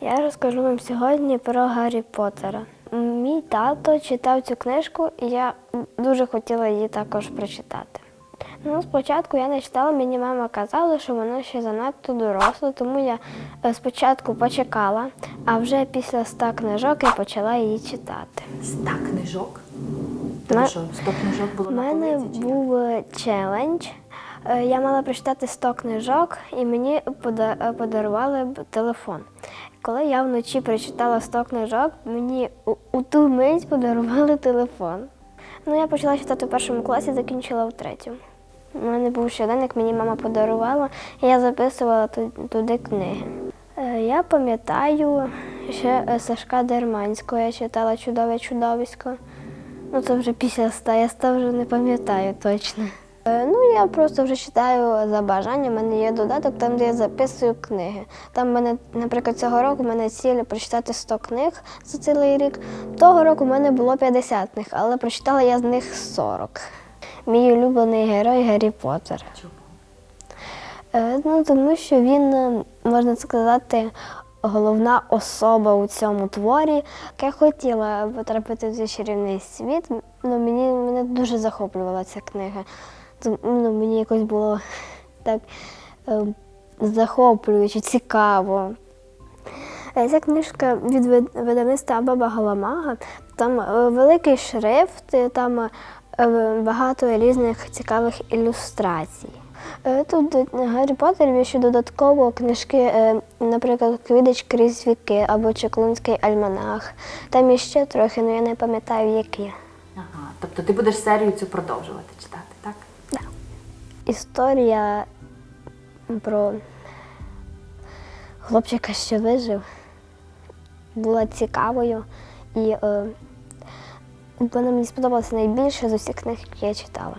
Я розкажу вам сьогодні про Гаррі Поттера. Мій тато читав цю книжку, і я дуже хотіла її також прочитати. Ну, спочатку я не читала, мені мама казала, що вона ще занадто доросла, тому я е, спочатку почекала, а вже після ста книжок я почала її читати. Ста книжок? Тому що сто книжок було У на мене був е, челендж. Е, Я мала прочитати 100 книжок, і мені подарували телефон. Коли я вночі прочитала 100 книжок, мені у, у ту мить подарували телефон. Ну, я почала читати в першому класі, закінчила в третьому. У мене був щоденник, мені мама подарувала, і я записувала туди книги. Е, Я пам'ятаю ще е, Сашка Дерманського, я читала чудове чудовисько. Ну, це вже після ста, я ста вже не пам'ятаю точно. Е, Ну, я просто вже читаю за бажанням. У мене є додаток, там, де я записую книги. Там мене, наприклад, цього року в мене ціль прочитати 100 книг за цілий рік. Того року в мене було 50 книг, але прочитала я з них 40. Мій улюблений герой Гаррі Поттер. Чому? Е, Ну, тому що він, е, можна сказати, головна особа у цьому творі. Я хотіла потрапити в цей чарівний світ. Ну, мені мене дуже захоплювала ця книга. Ну, мені якось було так е, захоплююче, цікаво. Е, Ця книжка від вид- видавництва Баба Галамага. Там е, великий шрифт, там е, багато різних цікавих ілюстрацій. Тут Гаррі Поттер ще додатково книжки, наприклад, Квідич крізь віки або Чеклунський альманах. Там іще трохи, але я не пам'ятаю, які. Ага. Тобто ти будеш серію цю продовжувати читати? Історія про хлопчика, що вижив, була цікавою і е, вона мені сподобалася найбільше з усіх книг, які я читала.